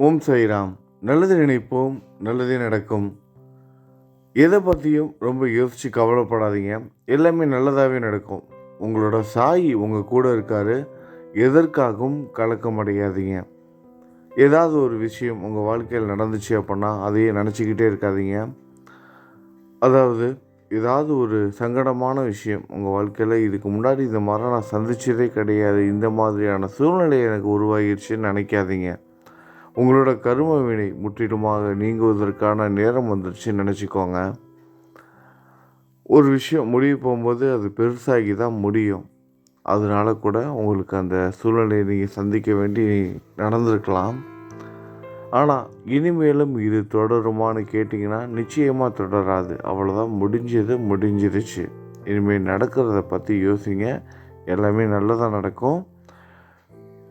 ஓம் சாய்ராம். நல்லது நினைப்போம் நல்லதே நடக்கும். எதை பற்றியும் ரொம்ப யோசித்து கவலைப்படாதீங்க. எல்லாமே நல்லதாகவே நடக்கும். உங்களோட சாய் உங்கள் கூட இருக்காரு. எதற்காகவும் கலக்கம் அடையாதீங்க. ஏதாவது ஒரு விஷயம் உங்கள் வாழ்க்கையில் நடந்துச்சு அப்படின்னா அதையே நினச்சிக்கிட்டே இருக்காதீங்க. அதாவது ஏதாவது ஒரு சங்கடமான விஷயம் உங்கள் வாழ்க்கையில் இதுக்கு முன்னாடி இந்த மாதிரி நான் சந்தித்ததே கிடையாது. இந்த மாதிரியான சூழ்நிலை எனக்கு உருவாகிடுச்சுன்னு நினைக்காதீங்க. உங்களோட கரும வினை முற்றிலுமாக நீங்குவதற்கான நேரம் வந்துருச்சுன்னு நினச்சிக்கோங்க. ஒரு விஷயம் முடிவு போகும்போது அது பெருசாகி தான் முடியும். அதனால கூட உங்களுக்கு அந்த சூழ்நிலையை நீங்கள் சந்திக்க வேண்டி நடந்திருக்கலாம். ஆனால் இனிமேலும் இது தொடருமான்னு கேட்டிங்கன்னா நிச்சயமாக தொடராது. அவ்வளோதான் முடிஞ்சது முடிஞ்சிருச்சு. இனிமேல் நடக்கிறத பற்றி யோசிங்க. எல்லாமே நல்லதாக நடக்கும்.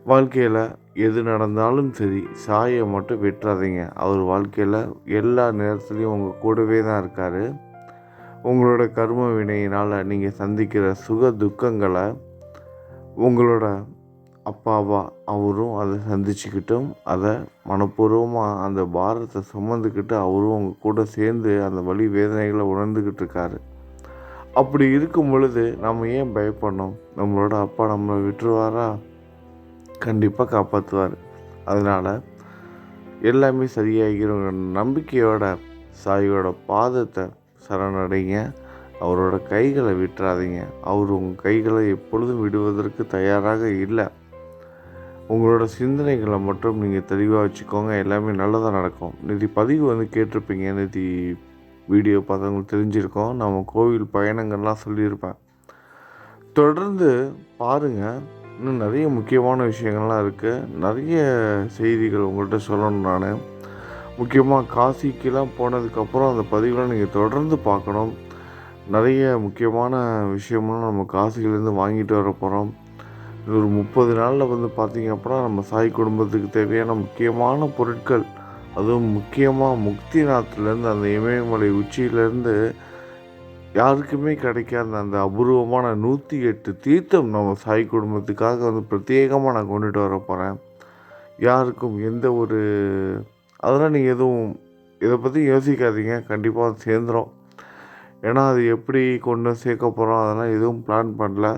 வாழ்க்கையில் எது நடந்தாலும் சரி சாயை மட்டும் விட்டுறாதீங்க. அவர் வாழ்க்கையில் எல்லா நேரத்துலையும் உங்கள் கூடவே தான் இருக்கார். உங்களோட கர்ம வினையினால் நீங்கள் சந்திக்கிற சுக துக்கங்களை உங்களோட அப்பாவா அவரும் அதை சந்திச்சுக்கிட்டும் அதை மனப்பூர்வமாக அந்த பாரத்தை சுமந்துக்கிட்டு அவரும் உங்கள் கூட சேர்ந்து அந்த வழி வேதனைகளை உணர்ந்துக்கிட்டு இருக்காரு. அப்படி இருக்கும் பொழுது நம்ம ஏன் பயப்படணும்? நம்மளோட அப்பா நம்மளை விட்டுருவாரா? கண்டிப்பாக காப்பாற்றுவார் அதனால் எல்லாமே சரியாகிற நம்பிக்கையோட சாயோட பாதத்தை சரணடைங்க. அவரோட கைகளை விட்டுறாதீங்க. அவர் உங்கள் கைகளை எப்பொழுதும் விடுவதற்கு தயாராக இல்லை. உங்களோட சிந்தனைகளை மட்டும் நீங்கள் தெளிவாக வச்சுக்கோங்க. எல்லாமே நல்லதாக நடக்கும். நிதி பதிவு வந்து கேட்டிருப்பீங்க. நிதி வீடியோ பார்த்தவங்களுக்கு தெரிஞ்சிருக்கோம். நம்ம கோவில் பயணங்கள்லாம் சொல்லியிருப்பேன். தொடர்ந்து பாருங்கள் இன்னும் நிறைய முக்கியமான விஷயங்கள்லாம் இருக்குது நிறைய செய்திகள் உங்கள்கிட்ட சொல்லணும் நான். முக்கியமாக காசிக்கெலாம் போனதுக்கப்புறம் அந்த பதிவுகளை நீங்கள் தொடர்ந்து பார்க்கணும். நிறைய முக்கியமான விஷயம்லாம் நம்ம காசிலேருந்து வாங்கிட்டு வர போகிறோம் ஒரு முப்பது நாளில் வந்து பார்த்திங்க அப்படின்னா நம்ம சாய் குடும்பத்துக்கு தேவையான முக்கியமான பொருட்கள் அதுவும் முக்கியமாக முக்திநாத்லேருந்து அந்த இமயமலை உச்சியிலேருந்து யாருக்குமே கிடைக்காத அந்த அபூர்வமான நூற்றி எட்டு தீர்த்தம் நம்ம சாய் குடும்பத்துக்காக வந்து பிரத்யேகமாக நான் கொண்டுட்டு வர போகிறேன் யாருக்கும் எந்த ஒரு அதெல்லாம் நீங்கள் எதுவும் இதை பற்றி யோசிக்காதீங்க. கண்டிப்பாக அது சேர்ந்துடும் ஏன்னா அது எப்படி கொண்டு சேர்க்க போகிறோம் அதெல்லாம் எதுவும் பிளான் பண்ணல.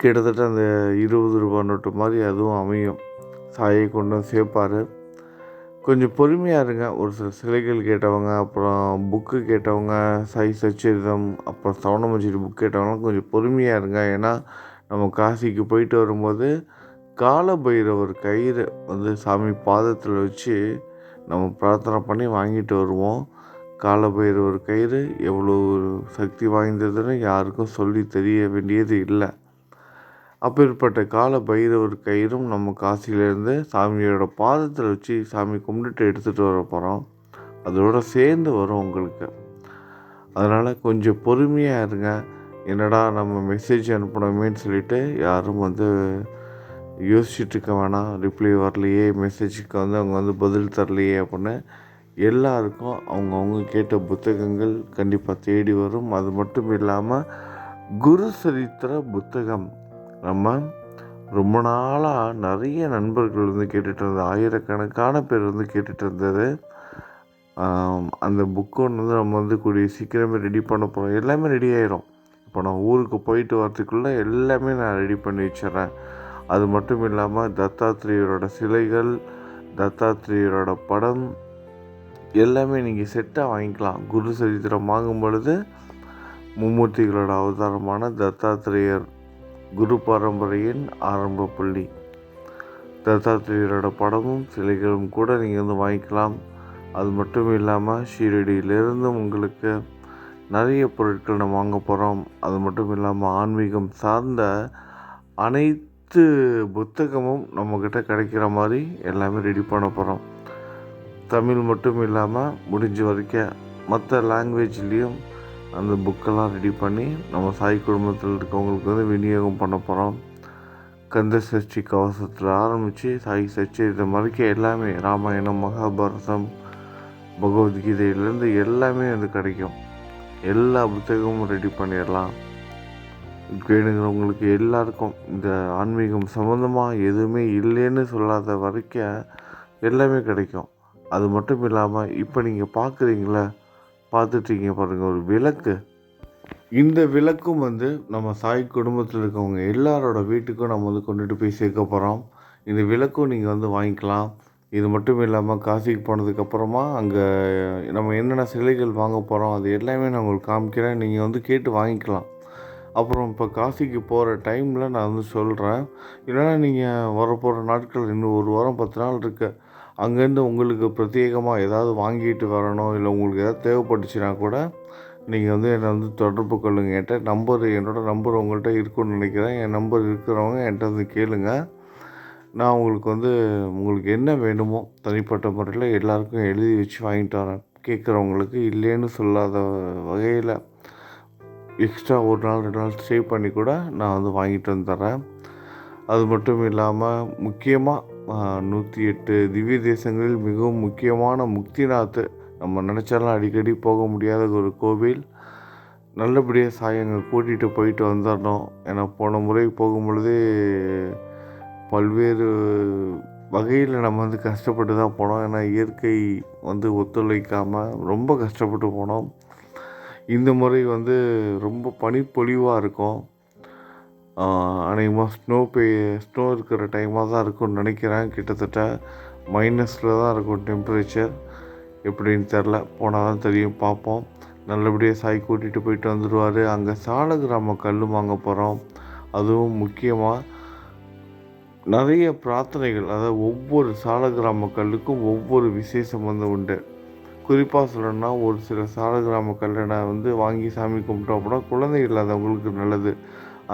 கிட்டத்தட்ட அந்த இருபது ரூபா நோட்டு மாதிரி அதுவும் அமையும். சாயை கொண்டு வந்து சேர்ப்பார். கொஞ்சம் பொறுமையாக இருங்க. ஒரு சில சிலைகள் கேட்டவங்க அப்புறம் புக்கு கேட்டவங்க சாய் சச்சரிதம் அப்புறம் சவணமஞ்சிரி புக் கேட்டவங்களாம் கொஞ்சம் பொறுமையாக இருங்க. ஏன்னா நம்ம காசிக்கு போயிட்டு வரும்போது கால பைரவர் கயிறு வந்து சாமி பாதத்தில் வச்சு நம்ம பிரார்த்தனை பண்ணி வாங்கிட்டு வருவோம். கால பைரவர் கயிறு எவ்வளோ சக்தி வாய்ந்ததுன்னு யாருக்கும் சொல்லி தெரிய வேண்டியது இல்லை. அப்பேற்பட்ட கால பைரவர் கயிறும் நம்ம காசிலேருந்து சாமியோட பாதத்தில் வச்சு சாமி கும்பிட்டுட்டு எடுத்துகிட்டு வர போகிறோம் அதோட சேர்ந்து வரும் உங்களுக்கு. அதனால் கொஞ்சம் பொறுமையாக இருங்க. என்னடா நம்ம மெசேஜ் அனுப்பணுமேன்னு சொல்லிட்டு யாரும் வந்து யோசிச்சுட்டு இருக்க வேணாம். ரிப்ளை வரலையே மெசேஜுக்கு வந்து அவங்க வந்து பதில் தரலையே அப்படின்னு எல்லாருக்கும் அவங்கவுங்க கேட்ட புத்தகங்கள் கண்டிப்பாக தேடி வரும். அது மட்டும் இல்லாமல் குரு சரித்திர புத்தகம் நம்ம ரொம்ப நாளாக நிறைய நண்பர்கள் வந்து கேட்டுட்டு இருந்தது ஆயிரக்கணக்கான பேர் வந்து கேட்டுட்டு இருந்தது. அந்த புக்கு ஒன்று வந்து நம்ம வந்து கூடிய சீக்கிரமே ரெடி பண்ண போகிறோம் எல்லாமே ரெடி ஆயிரும். இப்போ நான் ஊருக்கு போயிட்டு வரத்துக்குள்ளே எல்லாமே நான் ரெடி பண்ணி வச்சிட்றேன். அது மட்டும் இல்லாமல் தத்தாத்திரேயரோட சிலைகள் தத்தாத்திரேயரோட படம் எல்லாமே நீங்கள் செட்டாக வாங்கிக்கலாம். குரு சரித்திரம் வாங்கும் பொழுது மும்மூர்த்திகளோட அவதாரமான தத்தாத்திரேயர் குரு பரம்பரையின் ஆரம்ப புள்ளி. தத்தாத்திரியரோட படமும் சிலைகளும் கூட நீங்கள் வந்து வாங்கிக்கலாம். அது மட்டும் இல்லாமல் ஷீரடியிலிருந்து உங்களுக்கு நிறைய பொருட்கள் நம்ம வாங்க போகிறோம் அது மட்டும் இல்லாமல் ஆன்மீகம் சார்ந்த அனைத்து புத்தகமும் நம்மக்கிட்ட கிடைக்கிற மாதிரி எல்லாமே ரெடி பண்ண போகிறோம் தமிழ் மட்டும் இல்லாமல் முடிஞ்ச வரைக்கும் மற்ற லாங்குவேஜ்லேயும் அந்த புக்கெல்லாம் ரெடி பண்ணி நம்ம சாய் குடும்பத்தில் இருக்கவங்களுக்கு வந்து விநியோகம் பண்ண போகிறோம் கந்த சஷ்டி கவசத்தில் ஆரம்பித்து சாய் சஷ்டி இது மாதிரிக்கு எல்லாமே ராமாயணம் மகாபாரதம் பகவத்கீதையிலேருந்து எல்லாமே வந்து கிடைக்கும். எல்லா புத்தகமும் ரெடி பண்ணிடலாம். வேணுங்கிறவங்களுக்கு எல்லாருக்கும் இந்த ஆன்மீகம் சம்மந்தமாக எதுவுமே இல்லைன்னு சொல்லாத வரைக்கும் எல்லாமே கிடைக்கும். அது மட்டும் இல்லாமல் இப்போ நீங்கள் பார்க்குறீங்களே பார்த்துட்ருக்கீங்க பாருங்கள் ஒரு விளக்கு. இந்த விளக்கும் வந்து நம்ம சாய் குடும்பத்தில் இருக்கவங்க எல்லாரோட வீட்டுக்கும் நம்ம வந்து கொண்டுட்டு போய் சேர்க்க போகிறோம் இந்த விளக்கும் நீங்கள் வந்து வாங்கிக்கலாம். இது மட்டும் இல்லாமல் காசிக்கு போனதுக்கப்புறமா அங்கே நம்ம என்னென்ன சிலைகள் வாங்க போகிறோம் அது எல்லாமே நான் உங்களுக்கு காமிக்கிறேன். நீங்கள் வந்து கேட்டு வாங்கிக்கலாம். அப்புறம் இப்போ காசிக்கு போகிற டைமில் நான் வந்து சொல்கிறேன் இல்லைன்னா நீங்கள் வரப்போகிற நாட்கள் இன்னும் ஒரு வாரம் பத்து நாள் இருக்குது அங்கேருந்து உங்களுக்கு பிரத்யேகமாக ஏதாவது வாங்கிட்டு வரணும் இல்லை உங்களுக்கு ஏதாவது தேவைப்பட்டுச்சுன்னா கூட நீங்கள் வந்து என்னை வந்து தொடர்பு கொள்ளுங்க என்கிட்ட நம்பர் என்னோடய நம்பர் உங்கள்கிட்ட இருக்குன்னு நினைக்கிறேன். என் நம்பர் இருக்கிறவங்க என்கிட்ட வந்து கேளுங்க நான் உங்களுக்கு வந்து உங்களுக்கு என்ன வேணுமோ தனிப்பட்ட முறையில் எல்லாருக்கும் எழுதி வச்சு வாங்கிட்டு வரேன். கேட்குறவங்களுக்கு இல்லைன்னு சொல்லாத வகையில் எக்ஸ்ட்ரா ஒரு நாள் ரெண்டு நாள் ஸ்டே பண்ணி கூட நான் வந்து வாங்கிட்டு வந்து தரேன். அது மட்டும் இல்லாமல் முக்கியமாக நூற்றி எட்டு திவ்ய தேசங்களில் மிகவும் முக்கியமான முக்திநாத். நம்ம நினச்சாலும் அடிக்கடி போக முடியாத ஒரு கோவில். நல்லபடியாக சாயங்கள் கூட்டிகிட்டு போயிட்டு வந்துடணும் ஏன்னா போன முறை போகும்பொழுது பல்வேறு வகையில் நம்ம வந்து கஷ்டப்பட்டு தான் போனோம். ஏன்னா இயற்கை வந்து ஒத்துழைக்காமல் ரொம்ப கஷ்டப்பட்டு போனோம். இந்த முறை வந்து ரொம்ப பனிப்பொழிவாக இருக்கும். அநேகமாக ஸ்னோ பெய் ஸ்னோ இருக்கிற டைமாக தான் இருக்கும்னு நினைக்கிறேன். கிட்டத்தட்ட மைனஸில் தான் இருக்கும் டெம்பரேச்சர் எப்படின்னு தெரில போனால் தான் தெரியும். பார்ப்போம். நல்லபடியாக சாய் கூட்டிகிட்டு போயிட்டு வந்துடுவார் அங்கே சால கிராம கல் வாங்க போகிறோம் அதுவும் முக்கியமாக நிறைய பிரார்த்தனைகள் அதாவது ஒவ்வொரு சால கிராம கல்லுக்கும் ஒவ்வொரு விசேஷம் வந்து உண்டு. குறிப்பாக சொல்லணும்னா ஒரு சில சால கிராம கல்லணை வந்து வாங்கி சாமி கும்பிட்டோம் அப்படின்னா குழந்தை இல்லாதவங்களுக்கு நல்லது.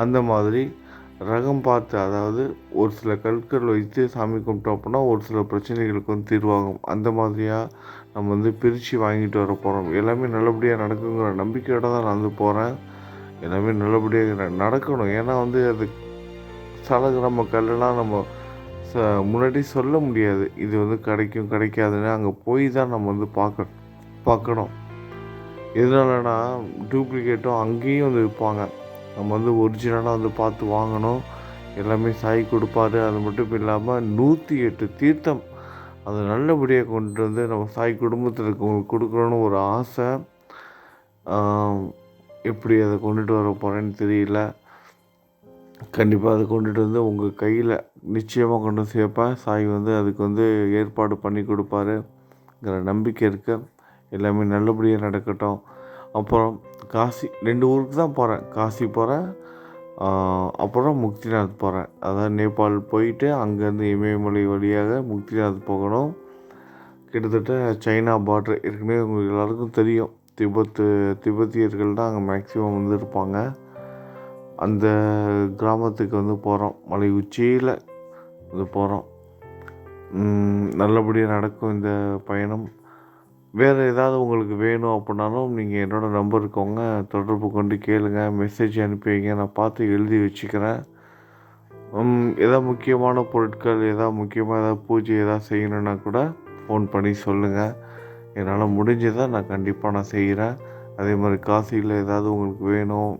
அந்த மாதிரி ரகம் பார்த்து அதாவது ஒரு சில கற்கள் வைத்து சாமி கும்பிட்டோம் அப்படின்னா ஒரு சில பிரச்சனைகளுக்கு வந்து தீர்வாகும். அந்த மாதிரியாக நம்ம வந்து பிரித்து வாங்கிட்டு வர போகிறோம் எல்லாமே நல்லபடியாக நடக்குங்கிற நம்பிக்கையோடு தான் நான் வந்து போகிறேன் எல்லாமே நல்லபடியாக நடக்கணும். ஏன்னா வந்து அது சலகிராம கல்லாம் நம்ம ச முன்னாடி சொல்ல முடியாது. இது வந்து கிடைக்கும் கிடைக்காதுன்னு அங்கே போய் தான் நம்ம வந்து பார்க்க பார்க்கணும். எதனாலனா டூப்ளிகேட்டும் அங்கேயும் வந்து விற்பாங்க. நம்ம வந்து ஒரிஜினலாக வந்து பார்த்து வாங்கணும். எல்லாமே சாய் கொடுப்பாரு. அது மட்டும் இல்லாமல் நூற்றி எட்டு தீர்த்தம் அதை நல்லபடியாக கொண்டு வந்து நம்ம சாய் குடும்பத்தில் இருக்கவங்களுக்கு கொடுக்கணுன்னு ஒரு ஆசை. எப்படி அதை கொண்டுட்டு வர போகிறேன்னு தெரியல. கண்டிப்பாக அதை கொண்டுட்டு வந்து உங்கள் கையில் நிச்சயமாக கொண்டு சேர்ப்பேன். சாய் வந்து அதுக்கு வந்து ஏற்பாடு பண்ணி கொடுப்பாருங்கிற நம்பிக்கை இருக்குது எல்லாமே நல்லபடியாக நடக்கட்டும். அப்புறம் காசி ரெண்டு ஊருக்கு தான் போகிறேன் காசி போகிறேன் அப்புறம் முக்திநாத் போகிறேன் அதாவது நேபாள் போயிட்டு அங்கேருந்து இமயமலை வழியாக முக்திநாத் போகணும். கிட்டத்தட்ட சைனா பார்ட்ரு ஏற்கனவே உங்களுக்கு எல்லாருக்கும் தெரியும். திபத்து திபெத்தியர்கள் தான் அங்கே மேக்ஸிமம் வந்து இருப்பாங்க அந்த கிராமத்துக்கு வந்து போகிறோம் மலை உச்சியில் வந்து போகிறோம் நல்லபடியாக நடக்கும் இந்த பயணம். வேறு ஏதாவது உங்களுக்கு வேணும் அப்படின்னாலும் நீங்கள் என்னோடய நம்பர் இருக்கவங்க தொடர்பு கொண்டு கேளுங்க. மெசேஜ் அனுப்பி வைங்க. நான் பார்த்து எழுதி வச்சுக்கிறேன். எதாவது முக்கியமான பொருட்கள் எதாவது முக்கியமாக எதாவது பூஜை எதாவது செய்யணுன்னா கூட ஃபோன் பண்ணி சொல்லுங்கள் என்னால் முடிஞ்சதை நான் கண்டிப்பாக நான் செய்கிறேன் அதே மாதிரி காசியில் ஏதாவது உங்களுக்கு வேணும்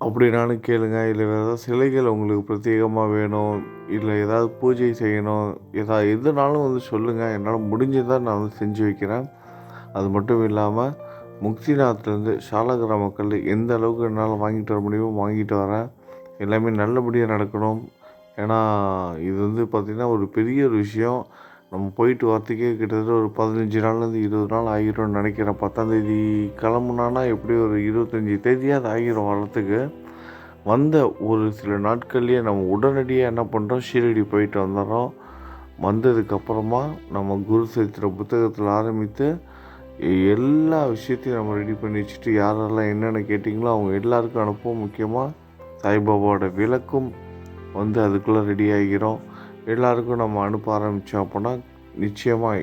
அப்படின்னாலும் கேளுங்க. இல்லை வேறு ஏதாவது சிலைகள் உங்களுக்கு பிரத்யேகமாக வேணும். இல்லை ஏதாவது பூஜை செய்யணும். எதா எதுனாலும் வந்து சொல்லுங்கள் என்னால் முடிஞ்சதை நான் வந்து செஞ்சு வைக்கிறேன். அது மட்டும் இல்லாமல் முக்திநாத்லேருந்து சாலகிரா மக்கள் எந்த அளவுக்கு என்னால் வாங்கிட்டு வர முடியுமோ வாங்கிட்டு வரேன் எல்லாமே நல்லபடியாக நடக்கணும். ஏன்னா இது வந்து பார்த்திங்கன்னா ஒரு பெரிய ஒரு விஷயம். நம்ம போயிட்டு வரத்துக்கே கிட்டத்தட்ட ஒரு பதினஞ்சு நாள்லேருந்து இருபது நாள் ஆகிரும்னு நினைக்கிறேன். பத்தாந்தேதி கிளம்புனானா எப்படி ஒரு இருபத்தஞ்சி தேதியாவது ஆகிரும் வரத்துக்கு. வந்த ஒரு சில நாட்கள்லேயே நம்ம உடனடியாக என்ன பண்ணுறோம் ஷீரடி போயிட்டு வந்துடுறோம். வந்ததுக்கப்புறமா நம்ம குரு சரித்திர புத்தகத்தில் ஆரம்பித்து எல்லா விஷயத்தையும் நம்ம ரெடி பண்ணி வச்சுட்டு யாரெல்லாம் என்னென்ன கேட்டிங்களோ அவங்க எல்லாருக்கும் அனுப்புவோம். முக்கியமாக சாய்பாபாவோட விளக்கும் வந்து அதுக்குள்ளே ரெடி ஆகிறோம் எல்லாருக்கும் நம்ம அனுப்ப ஆரம்பித்தோம் அப்படின்னா நிச்சயமாக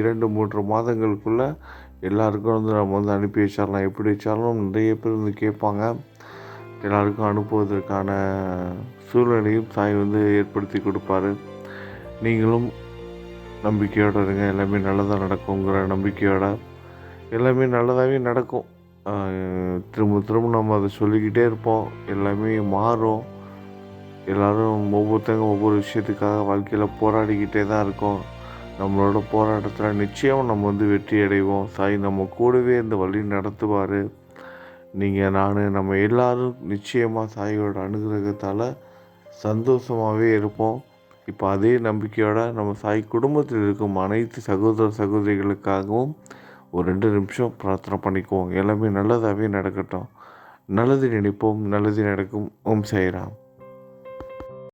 இரண்டு மூன்று மாதங்களுக்குள்ளே எல்லாருக்கும் வந்து நம்ம வந்து அனுப்பி வச்சிடலாம். எப்படி வச்சாலும் நிறைய பேர் வந்து கேட்பாங்க. எல்லாருக்கும் அனுப்புவதற்கான சூழ்நிலையும் சாய் வந்து ஏற்படுத்தி கொடுப்பாரு. நீங்களும் நம்பிக்கையோடு இருங்க. எல்லாமே நல்லதாக நடக்குங்கிற நம்பிக்கையோட எல்லாமே நல்லதாகவே நடக்கும். திரும்ப திரும்ப நம்ம அதை சொல்லிக்கிட்டே இருப்போம். எல்லாமே மாறும். எல்லோரும் ஒவ்வொருத்தங்க ஒவ்வொரு விஷயத்துக்காக வாழ்க்கையில் போராடிக்கிட்டே தான் இருக்கோம். நம்மளோட போராட்டத்தில் நிச்சயம் நம்ம வந்து வெற்றி அடைவோம். சாய் நம்ம கூடவே இந்த வழி நடத்துவார். நீங்கள் நான் நம்ம எல்லாரும் நிச்சயமாக சாயோட அனுகிரகத்தால் சந்தோஷமாகவே இருப்போம். இப்போ அதே நம்பிக்கையோடு நம்ம சாய் குடும்பத்தில் இருக்கும் அனைத்து சகோதர சகோதரிகளுக்காகவும் ஒரு ரெண்டு நிமிஷம் பிரார்த்தனை பண்ணிக்குவோம். எல்லாமே நல்லதாகவே நடக்கட்டும். நல்லது நினைப்போம் நல்லது நடக்கும். ஓம் சாய்ராம்.